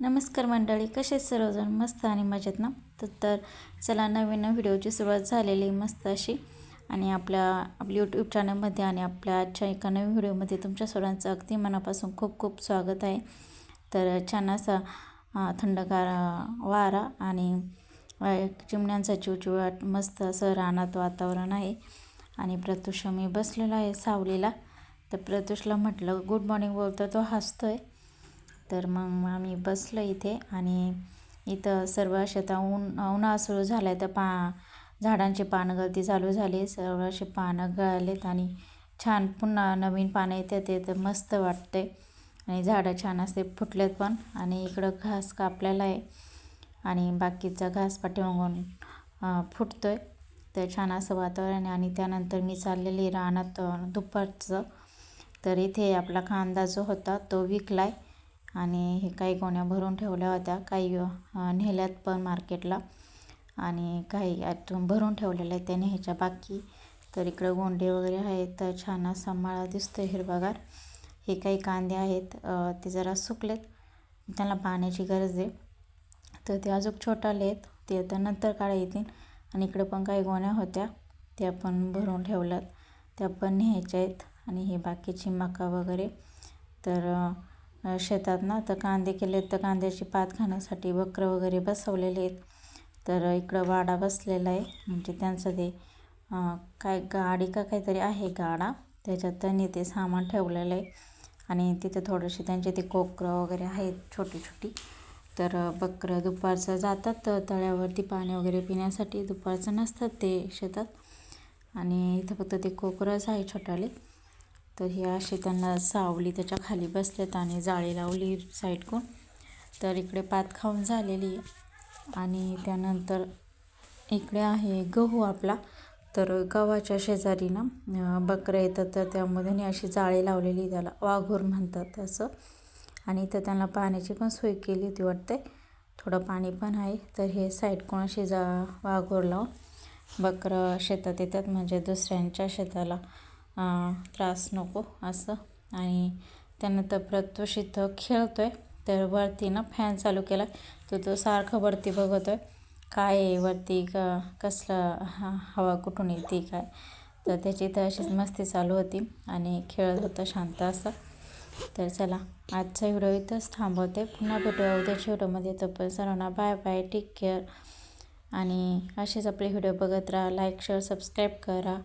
नमस्कार मंडळी कसे सर्वजण? मस्त आणि मजेत ना? तर तर चला नवीन व्हिडिओची सुरुवात झालेली मस्त अशी. आणि आपल्या आपल्या यूट्यूब चॅनलमध्ये आणि आपल्या आजच्या एका नवीन व्हिडिओमध्ये तुमच्या सर्वांचं अगदी मनापासून खूप खूप स्वागत आहे. तर छान असा थंडगार वारा आणि चिमण्यांचा चिवचिवाट मस्त असं रानात वातावरण आहे. आणि प्रत्युष मी बसलेला आहे सावलीला. तर प्रत्युषला म्हटलं गुड मॉर्निंग बोलतो तो हसतो आहे तर मग आम्ही बसलो इथे आणि इथं सर्व शेता ऊन उन्हाळा सुरू झाला आहे तर पा झाडांची पानं गळती चालू झाली. सर्व असे पानं गळलेत आणि छान पुन्हा नवीन पानं येते ते तर मस्त वाटते आणि झाडं छान असते फुटलेत पण. आणि इकडं घास कापलेला आहे. आणि बाकीचा घास पाठीमागून फुटतो आहे तर छान असं वातावरण आहे. आणि त्यानंतर मी चाललेली रानात दुपारचं. तर इथे आपला कांदा जो होता तो विकला आहे आणि हे काही गोण्या भरून ठेवल्या होत्या काही नेल्यात पण मार्केटला. आणि काही आतून भरून ठेवलेल्या आहेत त्या न्यायच्या बाकी. तर इकडं गोंडे वगैरे आहेत तर छान असा माळा दिसतो हिरवागार. हे काही कांदे आहेत ते जरा सुकलेत. त्यांना पाण्याची गरज आहे. तर ते अजून छोटाले आहेत ते आता नंतर काढा येतील. आणि इकडं पण काही गोण्या होत्या त्या पण भरून ठेवल्यात. त्या पण न्यायच्या आहेत. आणि हे बाकीची मका वगैरे. तर शेतात ना तर कांदे केले तर कांद्याची पात खाण्यासाठी बकरं वगैरे बसवलेले आहेत. तर इकडं वाडा बसलेला आहे. म्हणजे त्यांचं ते काय गाडी का काहीतरी आहे गाडा. त्याच्यात त्यांनी ते सामान ठेवलेलं आहे. आणि तिथे थोडेसे त्यांचे ते कोकरं वगैरे आहेत छोटी छोटी तर बकरं दुपारचं जातात तळ्यावरती पाणी वगैरे पिण्यासाठी दुपारचं नसतात ते शेतात. आणि इथं फक्त ते कोकरंच आहे छोटाले. तर हे असे त्यांना सावली त्याच्याखाली बसलेत आणि जाळी लावली साईडकून. तर इकडे पात खाऊन झालेली आणि त्यानंतर इकडे आहे गहू आपला. तर गव्हाच्या शेजारी ना बकऱ्या येतात तर त्यामध्ये अशी जाळी लावलेली त्याला वाघोर म्हणतात असं. आणि इथं त्यांना पाण्याची पण सोय केली होती वाटते थोडं पाणी पण आहे. तर हे साईड अशी जा वाघोर लावून बकरं शेतात येतात म्हणजे दुसऱ्यांच्या शेताला. त्रास नको असं. आणि त्यानंतर प्रत्युष इथं खेळतो आहे तर वरती ना फॅन चालू केला. तर तो सारखं वरती बघतो आहे काय आहे वरती? का कसलं हा हवा कुठून येते काय? तर त्याची तर अशीच मस्ती चालू होती. आणि खेळत होता शांत असं. तर चला आजचा व्हिडिओ इथंच थांबवते. पुन्हा भेटूया उद्याच्या व्हिडिओमध्ये. पण सर्वांना बाय बाय टेक केअर आणि असेच आपले व्हिडिओ बघत राहा. लाईक शेअर सबस्क्राईब करा.